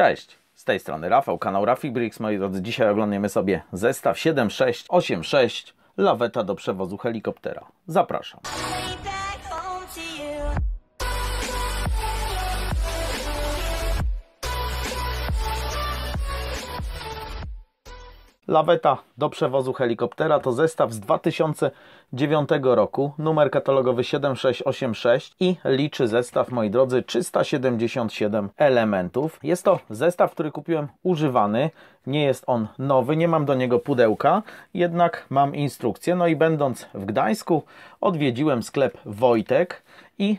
Cześć, z tej strony Rafał, kanał Rafik Bricks. Moi drodzy, dzisiaj oglądamy sobie zestaw 7686 laweta do przewozu helikoptera. Zapraszam. Laweta do przewozu helikoptera to zestaw z 2009 roku, numer katalogowy 7686 i liczy zestaw, moi drodzy, 377 elementów. Jest to zestaw, który kupiłem używany, nie jest on nowy, nie mam do niego pudełka, jednak mam instrukcję. No i będąc w Gdańsku, odwiedziłem sklep Wojtek i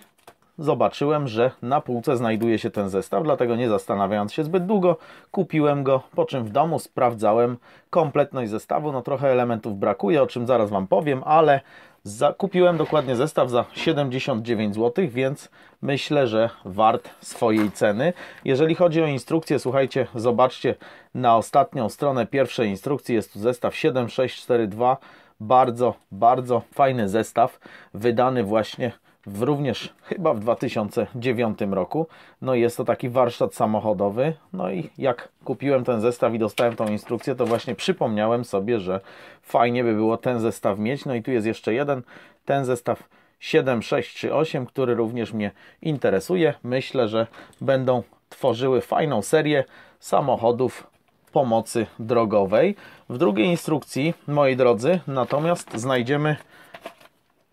zobaczyłem, że na półce znajduje się ten zestaw, dlatego nie zastanawiając się zbyt długo, kupiłem go, po czym w domu sprawdzałem kompletność zestawu. No trochę elementów brakuje, o czym zaraz Wam powiem, ale za, kupiłem dokładnie zestaw za 79 zł, więc myślę, że wart swojej ceny. Jeżeli chodzi o instrukcję, słuchajcie, zobaczcie na ostatnią stronę pierwszej instrukcji, jest tu zestaw 7642, bardzo, bardzo fajny zestaw, wydany właśnie w również chyba w 2009 roku. No jest to taki warsztat samochodowy. No i jak kupiłem ten zestaw i dostałem tą instrukcję, to właśnie przypomniałem sobie, że fajnie by było ten zestaw mieć. No i tu jest jeszcze jeden, ten zestaw 7638, który również mnie interesuje. Myślę, że będą tworzyły fajną serię samochodów pomocy drogowej. W drugiej instrukcji, moi drodzy, natomiast znajdziemy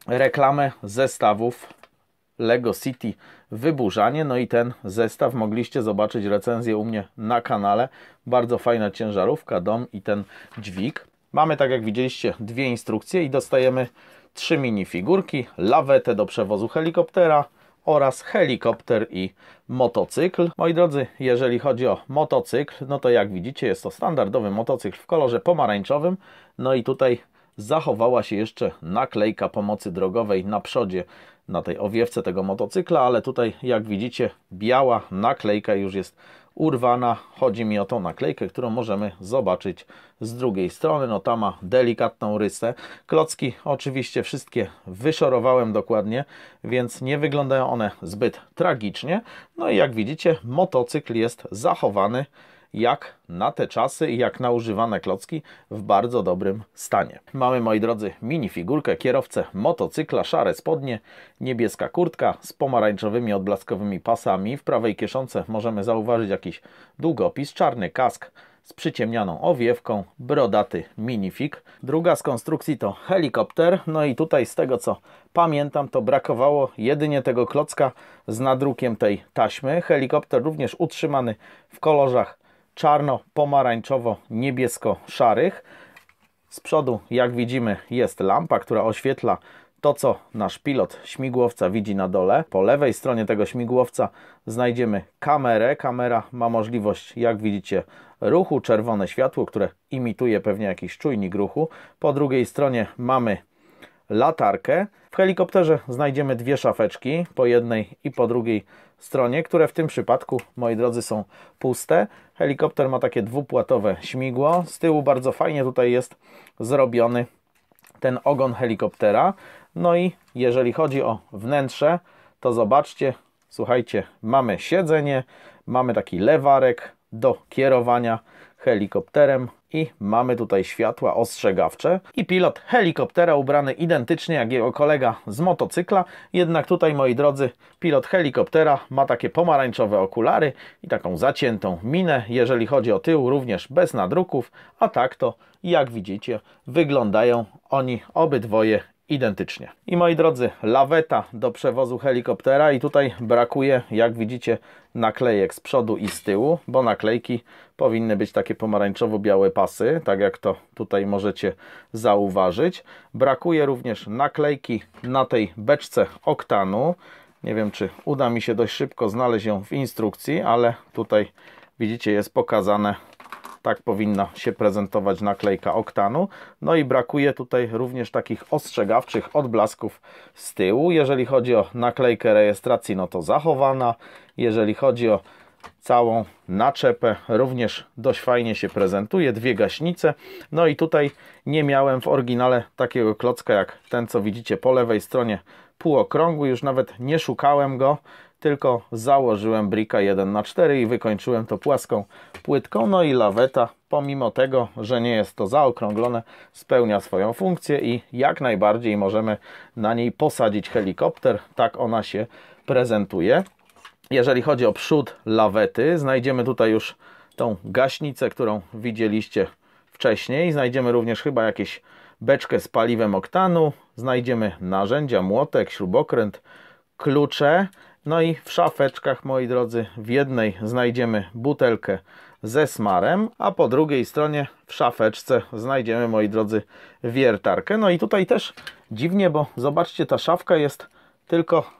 reklamę zestawów Lego City Wyburzanie. No i ten zestaw mogliście zobaczyć recenzję u mnie na kanale. Bardzo fajna ciężarówka, dom i ten dźwig. Mamy, tak jak widzieliście, dwie instrukcje i dostajemy trzy minifigurki, lawetę do przewozu helikoptera oraz helikopter i motocykl. Moi drodzy, jeżeli chodzi o motocykl, no to jak widzicie jest to standardowy motocykl w kolorze pomarańczowym. No i tutaj zachowała się jeszcze naklejka pomocy drogowej na przodzie na tej owiewce tego motocykla, ale tutaj jak widzicie biała naklejka już jest urwana. Chodzi mi o tą naklejkę, którą możemy zobaczyć z drugiej strony. No ta ma delikatną rysę. Klocki oczywiście wszystkie wyszorowałem dokładnie, więc nie wyglądają one zbyt tragicznie. No i jak widzicie motocykl jest zachowany jak na te czasy i jak na używane klocki w bardzo dobrym stanie. Mamy, moi drodzy, minifigurkę, kierowcę motocykla, szare spodnie, niebieska kurtka z pomarańczowymi odblaskowymi pasami. W prawej kieszonce możemy zauważyć jakiś długopis, czarny kask z przyciemnianą owiewką, brodaty minifig. Druga z konstrukcji to helikopter. No i tutaj z tego co pamiętam, to brakowało jedynie tego klocka z nadrukiem tej taśmy. Helikopter również utrzymany w kolorach czarno-pomarańczowo-niebiesko-szarych. Z przodu, jak widzimy, jest lampa, która oświetla to, co nasz pilot śmigłowca widzi na dole. Po lewej stronie tego śmigłowca znajdziemy kamerę. Kamera ma możliwość, jak widzicie, ruchu. Czerwone światło, które imituje pewnie jakiś czujnik ruchu. Po drugiej stronie mamy latarkę. W helikopterze znajdziemy dwie szafeczki, po jednej i po drugiej stronie, które w tym przypadku, moi drodzy, są puste. Helikopter ma takie dwupłatowe śmigło. Z tyłu bardzo fajnie tutaj jest zrobiony ten ogon helikoptera. No i jeżeli chodzi o wnętrze, to zobaczcie, słuchajcie, mamy siedzenie, mamy taki lewarek do kierowania helikopterem i mamy tutaj światła ostrzegawcze. I pilot helikoptera ubrany identycznie jak jego kolega z motocykla, jednak tutaj moi drodzy pilot helikoptera ma takie pomarańczowe okulary i taką zaciętą minę, jeżeli chodzi o tył również bez nadruków, a tak to jak widzicie wyglądają oni obydwoje identycznie. I moi drodzy, laweta do przewozu helikoptera i tutaj brakuje, jak widzicie, naklejek z przodu i z tyłu, bo naklejki powinny być takie pomarańczowo-białe pasy, tak jak to tutaj możecie zauważyć. Brakuje również naklejki na tej beczce oktanu. Nie wiem, czy uda mi się dość szybko znaleźć ją w instrukcji, ale tutaj widzicie, jest pokazane tak powinna się prezentować naklejka oktanu. No i brakuje tutaj również takich ostrzegawczych odblasków z tyłu. Jeżeli chodzi o naklejkę rejestracji, no to zachowana. Jeżeli chodzi o całą naczepę, również dość fajnie się prezentuje. Dwie gaśnice. No i tutaj nie miałem w oryginale takiego klocka jak ten, co widzicie po lewej stronie półokrągły. Już nawet nie szukałem go. Tylko założyłem brika 1 na 4 i wykończyłem to płaską płytką. No i laweta, pomimo tego, że nie jest to zaokrąglone, spełnia swoją funkcję i jak najbardziej możemy na niej posadzić helikopter. Tak ona się prezentuje. Jeżeli chodzi o przód lawety, znajdziemy tutaj już tą gaśnicę, którą widzieliście wcześniej. Znajdziemy również chyba jakieś beczkę z paliwem oktanu. Znajdziemy narzędzia, młotek, śrubokręt, klucze. No i w szafeczkach, moi drodzy, w jednej znajdziemy butelkę ze smarem, a po drugiej stronie w szafeczce znajdziemy, moi drodzy, wiertarkę. No i tutaj też dziwnie, bo zobaczcie, ta szafka jest tylko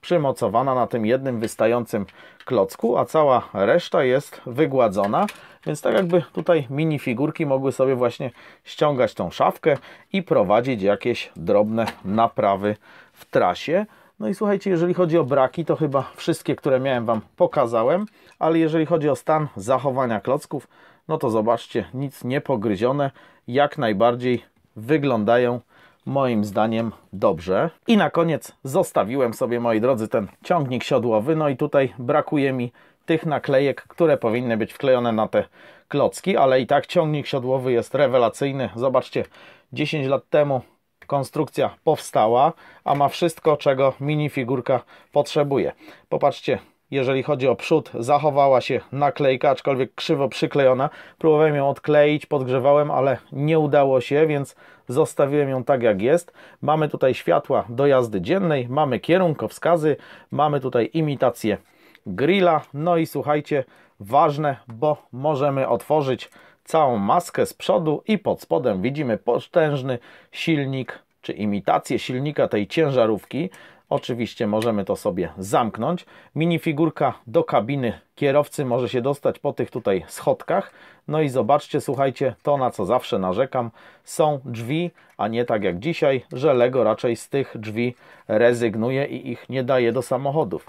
przymocowana na tym jednym wystającym klocku, a cała reszta jest wygładzona. Więc tak jakby tutaj minifigurki mogły sobie właśnie ściągać tą szafkę i prowadzić jakieś drobne naprawy w trasie. No i słuchajcie, jeżeli chodzi o braki, to chyba wszystkie, które miałem Wam pokazałem, ale jeżeli chodzi o stan zachowania klocków, no to zobaczcie, nic nie pogryzione, jak najbardziej wyglądają moim zdaniem dobrze. I na koniec zostawiłem sobie, moi drodzy, ten ciągnik siodłowy, no i tutaj brakuje mi tych naklejek, które powinny być wklejone na te klocki, ale i tak ciągnik siodłowy jest rewelacyjny. Zobaczcie, 10 lat temu konstrukcja powstała, a ma wszystko, czego minifigurka potrzebuje. Popatrzcie, jeżeli chodzi o przód, zachowała się naklejka, aczkolwiek krzywo przyklejona. Próbowałem ją odkleić, podgrzewałem, ale nie udało się, więc zostawiłem ją tak jak jest. Mamy tutaj światła do jazdy dziennej, mamy kierunkowskazy, mamy tutaj imitację grilla. No i słuchajcie, ważne, bo możemy otworzyć całą maskę z przodu i pod spodem widzimy potężny silnik, czy imitację silnika tej ciężarówki. Oczywiście możemy to sobie zamknąć. Minifigurka do kabiny kierowcy może się dostać po tych tutaj schodkach. No i zobaczcie, słuchajcie, to na co zawsze narzekam, są drzwi, a nie tak jak dzisiaj, że Lego raczej z tych drzwi rezygnuje i ich nie daje do samochodów.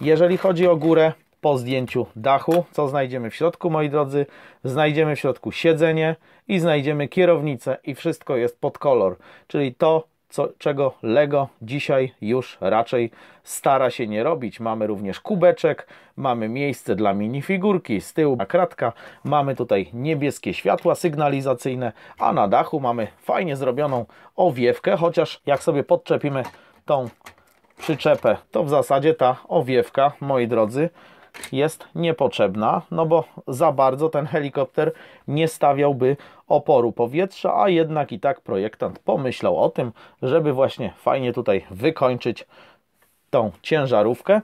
Jeżeli chodzi o górę, po zdjęciu dachu, co znajdziemy w środku, moi drodzy? Znajdziemy w środku siedzenie i znajdziemy kierownicę i wszystko jest pod kolor, czyli to, co, czego Lego dzisiaj już raczej stara się nie robić. Mamy również kubeczek, mamy miejsce dla minifigurki, z tyłu kratka, mamy tutaj niebieskie światła sygnalizacyjne, a na dachu mamy fajnie zrobioną owiewkę, chociaż jak sobie podczepimy tą przyczepę, to w zasadzie ta owiewka, moi drodzy, jest niepotrzebna, no bo za bardzo ten helikopter nie stawiałby oporu powietrza, a jednak i tak projektant pomyślał o tym, żeby właśnie fajnie tutaj wykończyć tą ciężarówkę.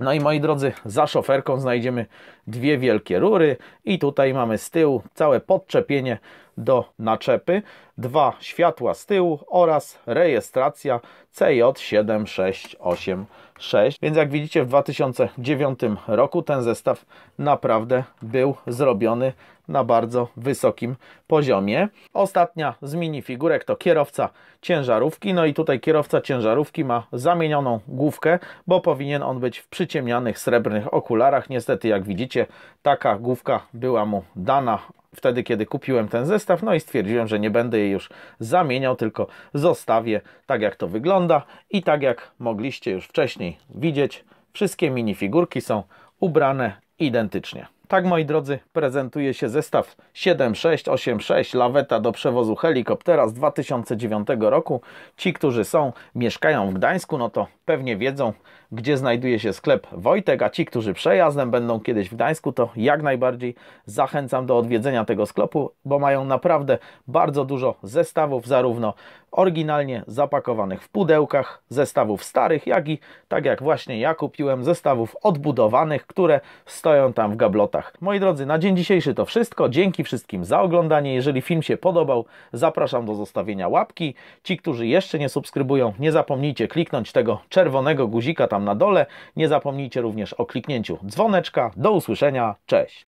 No i moi drodzy, za szoferką znajdziemy dwie wielkie rury i tutaj mamy z tyłu całe podczepienie do naczepy, dwa światła z tyłu oraz rejestracja CJ7686. Więc jak widzicie w 2009 roku ten zestaw naprawdę był zrobiony na bardzo wysokim poziomie. Ostatnia z minifigurek to kierowca ciężarówki. No i tutaj kierowca ciężarówki ma zamienioną główkę, bo powinien on być w przyciemnianych srebrnych okularach. Niestety jak widzicie taka główka była mu dana wtedy, kiedy kupiłem ten zestaw, no i stwierdziłem, że nie będę jej już zamieniał, tylko zostawię tak, jak to wygląda i tak, jak mogliście już wcześniej widzieć, wszystkie minifigurki są ubrane identycznie. Tak, moi drodzy, prezentuje się zestaw 7686 laweta do przewozu helikoptera z 2009 roku. Ci, którzy są, mieszkają w Gdańsku, no to pewnie wiedzą, gdzie znajduje się sklep Wojtek, a ci, którzy przejazdem będą kiedyś w Gdańsku, to jak najbardziej zachęcam do odwiedzenia tego sklepu, bo mają naprawdę bardzo dużo zestawów, zarówno oryginalnie zapakowanych w pudełkach, zestawów starych, jak i tak jak właśnie ja kupiłem, zestawów odbudowanych, które stoją tam w gablotach. Moi drodzy, na dzień dzisiejszy to wszystko. Dzięki wszystkim za oglądanie. Jeżeli film się podobał, zapraszam do zostawienia łapki. Ci, którzy jeszcze nie subskrybują, nie zapomnijcie kliknąć tego czerwonego guzika tam na dole. Nie zapomnijcie również o kliknięciu dzwoneczka. Do usłyszenia. Cześć!